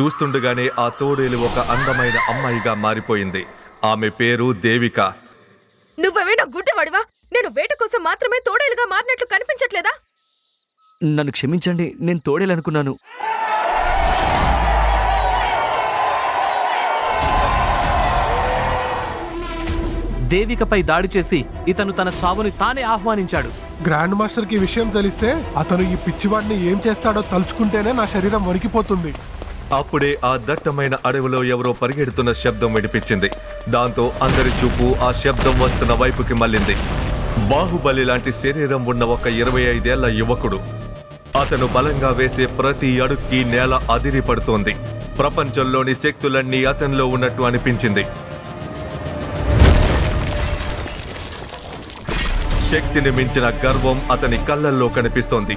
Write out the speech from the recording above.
చూస్తుండగానే ఆ తోడేలు ఒక అందమైన అమ్మాయిగా మారిపోయింది. ఆమె పేరు దేవిక. నువ్వేమైనా గుడ్డవాడివా? నేను వేట కోసం మాత్రమే తోడేలుగా మారినట్లు కనిపించట్లేదా? నన్ను క్షమించండి నేను తోడేలనుకున్నాను. దేవికపై దాడి చేసి ఇతను తన చావుని తానే ఆహ్వానించాడు. గ్రాండ్ మాస్టర్కి విషయం తెలిస్తే అతను ఈ పిచ్చివాడిని ఏం చేస్తాడో తలుచుకుంటేనే నా శరీరం వణికిపోతుంది. అప్పుడే ఆ దట్టమైన అడవిలో ఎవరో పరిగెడుతున్న శబ్దం వినిపించింది. దాంతో అందరి చూపు ఆ శబ్దం వస్తున్న వైపుకి మళ్ళింది. బాహుబలి లాంటి శరీరం ఉన్న ఒక ఇరవై ఐదేళ్ళ యువకుడు. అతను బలంగా వేసే ప్రతి అడుక్కి నేల అదిరి పడుతోంది. ప్రపంచంలోని శక్తులన్నీ అతనిలో ఉన్నట్టు అనిపించింది. శక్తిని మించిన గర్వం అతని కళ్ళల్లో కనిపిస్తోంది.